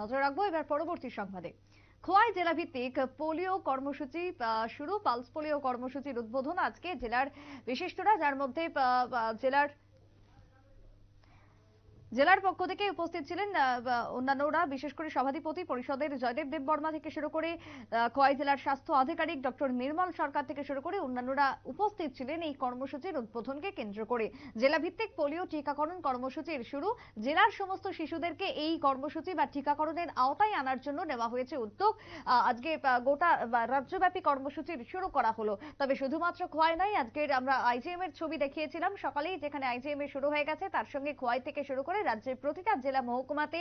নজর রাখব এবার পরবর্তী সংবাদে। খোয়াই জেলা ভিত্তিক পোলিও কর্মসূচি শুরু। পালস পোলিও কর্মসূচির উদ্বোধন আজকে জেলার বিশিষ্টরা, যার মধ্যে জেলার জেলার পক্ষ থেকে উপস্থিত ছিলেন অন্যান্যরা, বিশেষ করে সভাধিপতি পরিষদের জয়দেব দেববর্মা থেকে শুরু করে খোয়াই জেলার স্বাস্থ্য আধিকারিক ডক্টর নির্মল সরকার থেকে শুরু করে অন্যান্যরা উপস্থিত ছিলেন এই কর্মসূচির উদ্বোধনকে কেন্দ্র করে। জেলা ভিত্তিক পোলিও টিকাকরণ কর্মসূচির শুরু। জেলার সমস্ত শিশুদেরকে এই কর্মসূচি বা টিকাকরণের আওতায় আনার জন্য নেওয়া হয়েছে উদ্যোগ। আজকে গোটা রাজ্যব্যাপী কর্মসূচির শুরু করা হলো। তবে শুধুমাত্র খোয়াই নয়, আজকের আমরা আইজিএম এর ছবি দেখিয়েছিলাম সকালেই, যেখানে আইজিএম এর শুরু হয়ে গেছে। তার সঙ্গে খোয়াই থেকে শুরু করে রাজ্যের প্রতিটা জেলা মহকুমাতে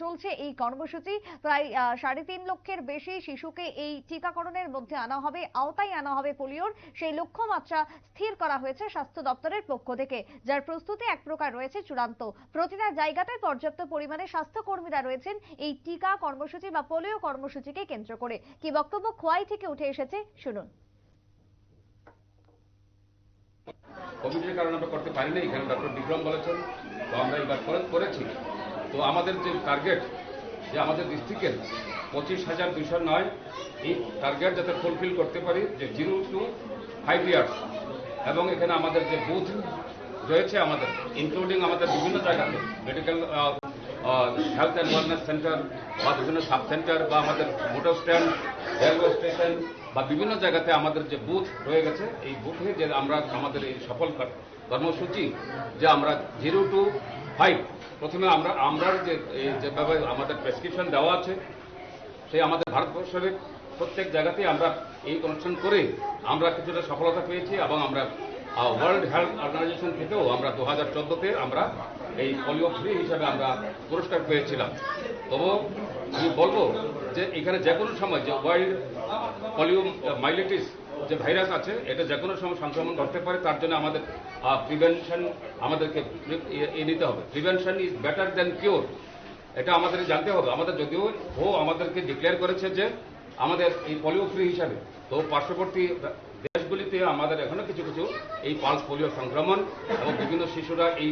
চলছে এই কর্মসূচি। প্রায় সাড়ে তিন লক্ষের বেশি শিশুকে এই টিকাকরণের মধ্যে আনা হবে, আওতায় আনা হবে পোলিওর। সেই লক্ষ্যমাত্রা স্থির করা হয়েছে স্বাস্থ্য দপ্তরের পক্ষ থেকে, যার প্রস্তুতি এক প্রকার রয়েছে চূড়ান্ত। প্রতিটা জায়গাতে পর্যাপ্ত পরিমাণে স্বাস্থ্যকর্মীরা রয়েছেন এই টিকা কর্মসূচি বা পোলিও কর্মসূচিকে কেন্দ্র করে। কি বক্তব্য খোয়াই থেকে উঠে এসেছে, শুনুন। কোভিডের কারণে আমরা করতে পারিনি, এখানে ডক্টর বিক্রম বলেছেন। তো আমরা করেছি। তো আমাদের যে টার্গেট যে আমাদের ডিস্ট্রিক্টের পঁচিশ হাজার দুশো নয়, এই টার্গেট যাতে ফুলফিল করতে পারি, যে জিরো টু ফাইভ ইয়ার্স এবং এখানে আমাদের যে বুথ রয়েছে আমাদের ইনক্লুডিং আমাদের বিভিন্ন জায়গাতে medical health and wellness centre বা বিভিন্ন সাব সেন্টার বা আমাদের মোটর স্ট্যান্ড রেলওয়ে স্টেশন বা বিভিন্ন জায়গাতে আমাদের যে বুথ রয়ে গেছে এই বুথে যে আমরা আমাদের এই সফল কর্মসূচি যে আমরা জিরো টু ফাইভ প্রথমে আমরা আমরা যে যেভাবে আমাদের প্রেসক্রিপশন দেওয়া আছে সেই আমাদের ভারতবর্ষের প্রত্যেক জায়গাতেই আমরা এই অনুষ্ঠান করে আমরা কিছুটা সফলতা পেয়েছি এবং আমরা ওয়ার্ল্ড হেলথ অর্গানাইজেশন থেকেও আমরা দু হাজার চোদ্দোতে আমরা এই পোলিও ফ্রি হিসাবে আমরা পুরস্কার পেয়েছিলাম। তবু আমি বলব যে এখানে যে কোনো সময় যে ওয়ার্ল্ড পোলিও মাইলেটিস যে ভাইরাস আছে, এটা যে কোনো সময় সংক্রমণ ঘটতে পারে, তার জন্য আমাদের প্রিভেনশন আমাদেরকে এ- নিতে হবে। Prevention is better than cure এটা আমাদের জানতে হবে। আমাদের যদিও ও আমাদেরকে ডিক্লেয়ার করেছে যে আমাদের এই পোলিও ফ্রি হিসাবে, তো পার্শ্ববর্তী দেশগুলিতে আমাদের এখনও কিছু কিছু এই পালস পোলিও সংক্রমণ এবং বিভিন্ন শিশুরা এই,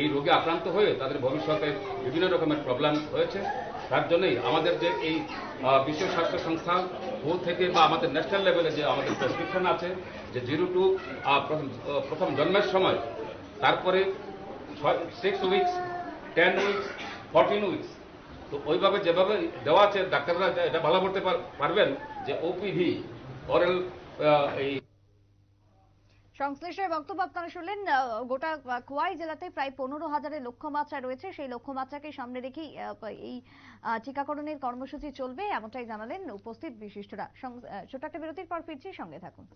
এই- রোগে আক্রান্ত হয়ে তাদের ভবিষ্যতে বিভিন্ন রকমের প্রবলেম হয়েছে। তার জন্যই আমাদের যে এই বিশ্ব স্বাস্থ্য সংস্থা ভূ থেকে বা আমাদের ন্যাশনাল লেভেলে যে আমাদের প্রেসক্রিপশন আছে, যে জিরো টু প্রথম প্রথম জন্মের সময়, তারপরে six weeks ten weeks fourteen weeks তো ওইভাবে যেভাবে দেওয়া আছে, ডাক্তাররা এটা ভালো করতে পারবেন যে ওপিভি অরেল এই সংশ্লিষ্টের বক্তব্য আপনারা শুনলেন গোটা কোয়াই জেলাতে প্রায় পনেরো হাজারের লক্ষ্যমাত্রা রয়েছে। সেই লক্ষ্যমাত্রাকে সামনে রেখেই এই টিকাকরণের কর্মসূচি চলবে, এমনটাই জানালেন উপস্থিত বিশিষ্টরা। ছোট একটা বিরতির পর ফিরছি, সঙ্গে থাকুন।